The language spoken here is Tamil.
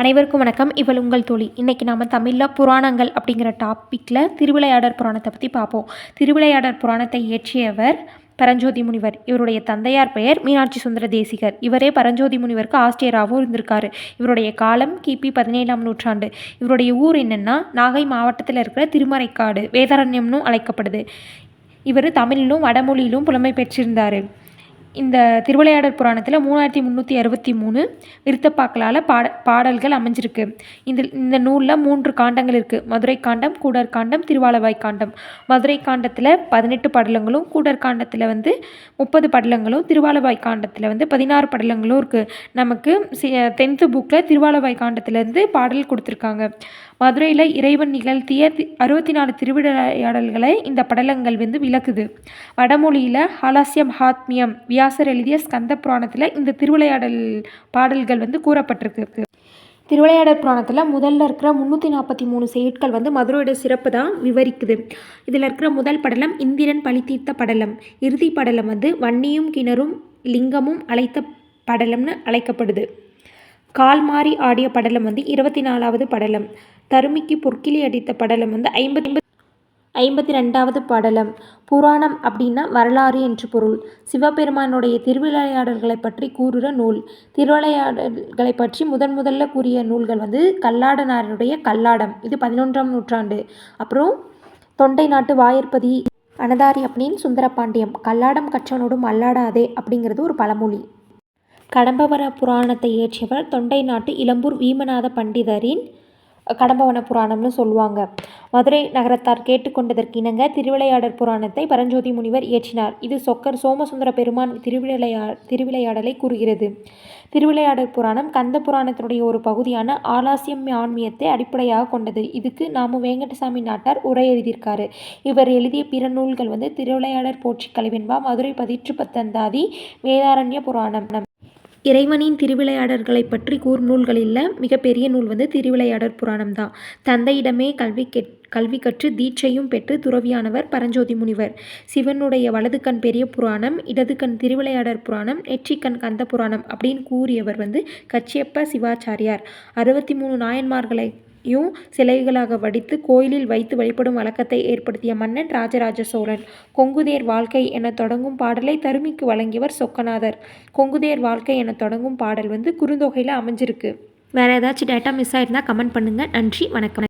அனைவருக்கும் வணக்கம். இவள் உங்கள் தோழி. இன்றைக்கி நாம் தமிழில் புராணங்கள் அப்படிங்கிற டாப்பிக்கில் திருவிளையாடர் புராணத்தை பற்றி பார்ப்போம் திருவிளையாடர் புராணத்தை இயற்றியவர் பரஞ்சோதி முனிவர். இவருடைய தந்தையார் பெயர் மீனாட்சி சுந்தர தேசிகர். இவரே பரஞ்சோதி முனிவருக்கு ஆஸ்திரியராகவும் இருந்திருக்காரு. இவருடைய காலம் கிபி பதினேழாம் நூற்றாண்டு. இவருடைய ஊர் என்னென்னா நாகை மாவட்டத்தில் இருக்கிற திருமறைக்காடு. வேதாரண்யம்னு அழைக்கப்படுது. இவர் தமிழிலும் வடமொழியிலும் புலமை பெற்றிருந்தார். இந்த திருவிளையாடற் புராணத்தில் மூணாயிரத்தி முந்நூற்றி அறுபத்தி மூணு விருத்தப்பாக்களால் பாட பாடல்கள் அமைஞ்சிருக்கு. இந்த இந்த நூலில் மூன்று காண்டங்கள் இருக்குது மதுரை காண்டம் கூடர் காண்டம் திருவாலவாய் காண்டம். மதுரை காண்டத்தில் பதினெட்டு படலங்களும் கூடர் காண்டத்தில் வந்து முப்பது படலங்களும் திருவாலவாய் காண்டத்தில் வந்து பதினாறு படலங்களும் இருக்குது நமக்கு சி டென்த்து புக்கில் திருவாலவாய் காண்டத்துலேருந்து பாடல் கொடுத்துருக்காங்க. மதுரையில் இறைவன் நிகழ்த்திய அறுபத்தி நாலு திருவிளையாடல்களை இந்த படலங்கள் வந்து விளக்குது. வடமொழியில் ஹாலாசியம் ஹாத்மியம் வியா வியாசர் எழுதிய ஸ்கந்த புராணத்தில் இந்த திருவிளையாடல் பாடல்கள் வந்து கூறப்பட்டிருக்கு திருவிளையாடல் புராணத்தில் முதல்ல இருக்கிற முந்நூற்றி நாற்பத்தி மூணு செயற்கள் வந்து மதுரையோட சிறப்பு தான் விவரிக்குது. இதில் இருக்கிற முதல் படலம் இந்திரன் பழித்தீர்த்த படலம். இறுதி படலம் வந்து வன்னியும் கிணறும் லிங்கமும் அழைத்த படலம்னு அழைக்கப்படுது. கால் மாறி ஆடிய படலம் வந்து இருபத்தி நாலாவது படலம். தருமிக்கு பொற்கிளி அடித்த படலம் வந்து ஐம்பத்தி ஐம்பத்தி ரெண்டாவது படலம். புராணம் அப்படின்னா வரலாறு என்று பொருள். சிவபெருமானுடைய திருவிளையாடல்களை பற்றி கூறுகிற நூல். திருவிளையாடல்களை பற்றி முதன் முதல்ல கூறிய நூல்கள் வந்து கல்லாடனாருடைய கல்லாடம். இது பதினொன்றாம் நூற்றாண்டு. அப்புறம் தொண்டை நாட்டு வாயற்பதி அனதாரி அப்படின்னு சுந்தரபாண்டியம். கல்லாடம் கற்றவனோடும் அல்லாடாதே அப்படிங்கிறது ஒரு பழமொழி. கடம்பவர புராணத்தை இயற்றியவர் தொண்டை நாட்டு இளம்பூர் வீமநாத பண்டிதரின் கடம்பவன புராணம்னு சொல்லுவாங்க. மதுரை நகரத்தார் கேட்டுக்கொண்டதற்கு இணங்க திருவிளையாடற் புராணத்தை பரஞ்சோதி முனிவர் இயற்றினார். இது சொக்கர் சோமசுந்தர பெருமான் திருவிளையா திருவிளையாடலை கூறுகிறது. திருவிளையாடற் புராணம் கந்த புராணத்தினுடைய ஒரு பகுதியான ஆலாசியம் ஆன்மீகத்தை அடிப்படையாக கொண்டது. இதுக்கு நாம வேங்கடசாமி நாட்டார் உரை எழுதியிருக்காரு. இவர் எழுதிய பிற நூல்கள் வந்து திருவிளையாடற் போற்றி கலைவெண்பா மதுரை பதிற்று பத்தந்தாதி வேதாரண்ய புராணம். இறைவனின் திருவிளையாடல்களை பற்றி கூறு நூல்களில் மிகப்பெரிய நூல் வந்து திருவிளையாடற் புராணம் தான். தந்தையிடமே கல்வி கெட் கல்வி கற்று தீட்சையும் பெற்று துறவியானவர் பரஞ்சோதி முனிவர். சிவனுடைய வலது கண் பெரிய புராணம் இடது கண் திருவிளையாடற் புராணம் நெற்றிக்கண் கந்த புராணம் அப்படின்னு கூறியவர் வந்து கச்சியப்ப சிவாச்சாரியார். அறுபத்தி மூணு நாயன்மார்களை யும் சிலைகளாக வடித்து கோயிலில் வைத்து வழிபடும் வழக்கத்தை ஏற்படுத்திய மன்னன் ராஜராஜ சோழன். கொங்குதேர் வாழ்க்கை என தொடங்கும் பாடலை தருமிக்கு வழங்கியவர் சொக்கநாதர். கொங்குதேர் வாழ்க்கை என தொடங்கும் பாடல் வந்து குறுந்தொகையில் அமைஞ்சிருக்கு. வேறு ஏதாச்சும் டேட்டா மிஸ் ஆயிருந்தால் கமெண்ட் பண்ணுங்கள் நன்றி வணக்கம்.